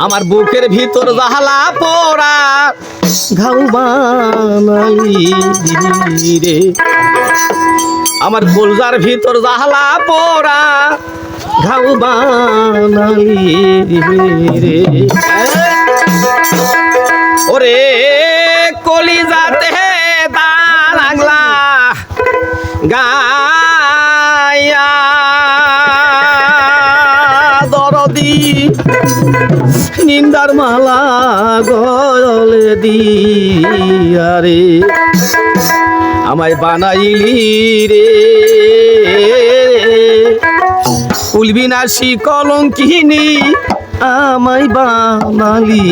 আমার বুকের ভিতর জাহালা পোড়া ঘাউ বানালি রে আমার গোলজার ভিতর জাহালা পোড়া ঘাউ বানালি রে ওরে নিন্দার মালা গলে দিয়ারে আমায় বানাইলি রে। কুলবিনাশি কলঙ্কিনী আমায় বানালি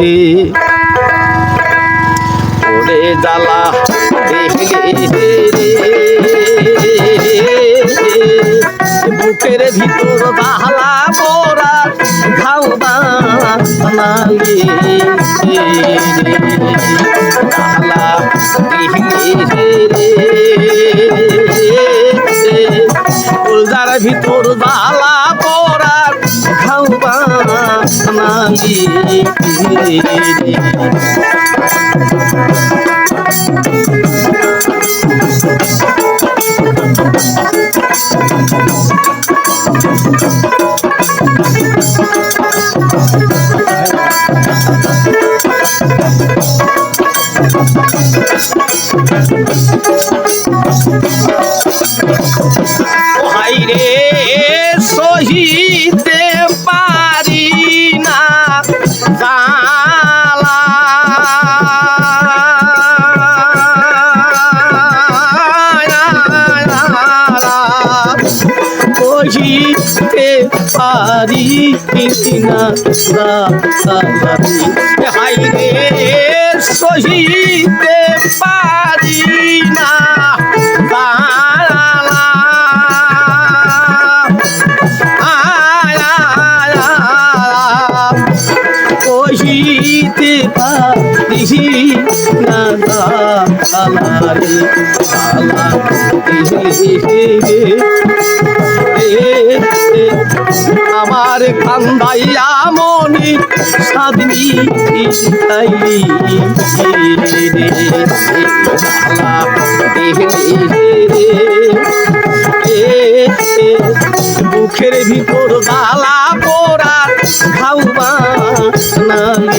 রে। ওরে জ্বালা দেখলে বুকের ভিতর বাহালা ফুলদার ভিতর বালা পড়া ঘাও বানালি ভাই সহিতে পারি না জালা সহিতে পারি না হাই রে সহিতে পারি আমার কান্দাইয়া মনি সাদনি ভিতর গালা পোড়া খাওয়া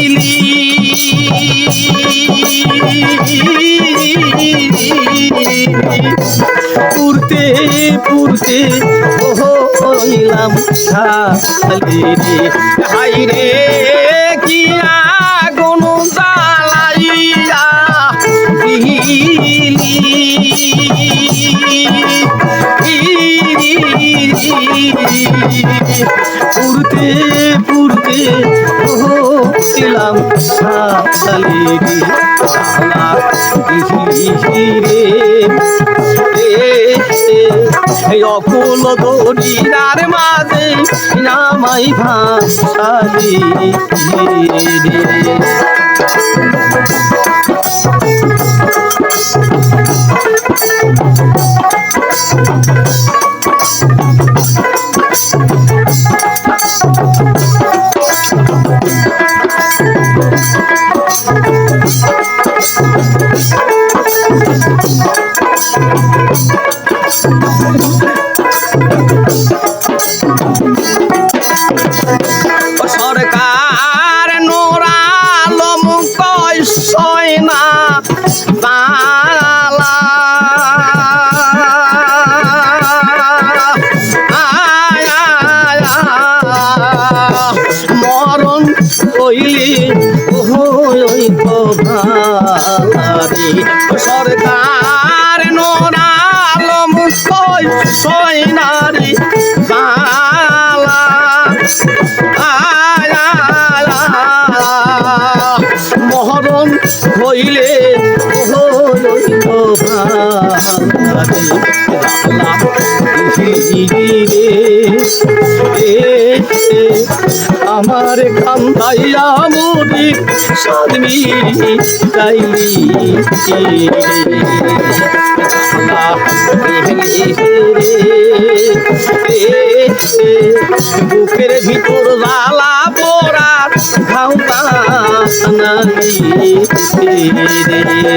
দিলি পুরতে পুরতে হইলাম খালি রে। হাইরে কি আগুন জ্বালাইয়া পুরতে পুরতে ছিলাম সালি রে অকুল দরিয়ার মাঝে নামাই ভাসালি রে। হইলি ওই ভারি সরকার নোরালম সই সই নারী জালা মহরম হইলে ভারি রে। আমার কান্দাইয়া মুদি সাদমি চাইলি বুকের ভিতর লালা পোড়া নালি রে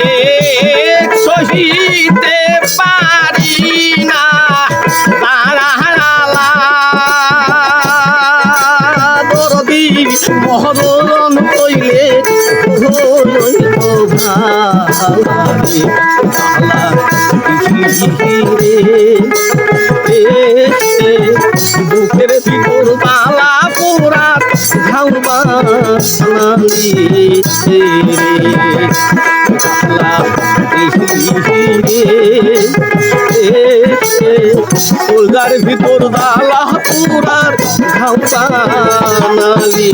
রে সহিতে পারি না। দরদি মহরণ কইলে বুকের কলজার ভিতর দালা পুরার ঘাউবা নালি